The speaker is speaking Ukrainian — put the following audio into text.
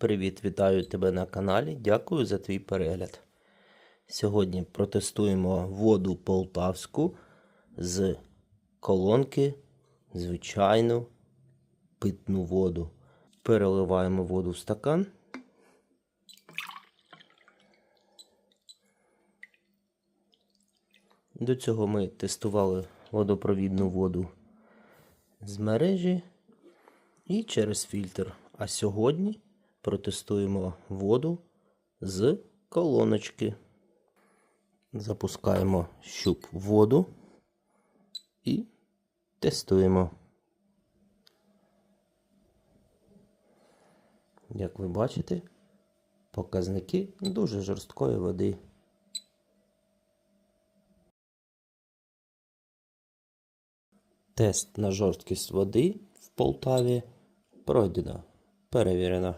Привіт, вітаю тебе на каналі. Дякую за твій перегляд. Сьогодні протестуємо воду полтавську з колонки, звичайну питну воду. Переливаємо воду в стакан. До цього ми тестували водопровідну воду з мережі і через фільтр. А сьогодні протестуємо воду з колоночки. Запускаємо щуп в воду і тестуємо. Як ви бачите, показники дуже жорсткої води. Тест на жорсткість води в Полтаві пройдено. Перевірено.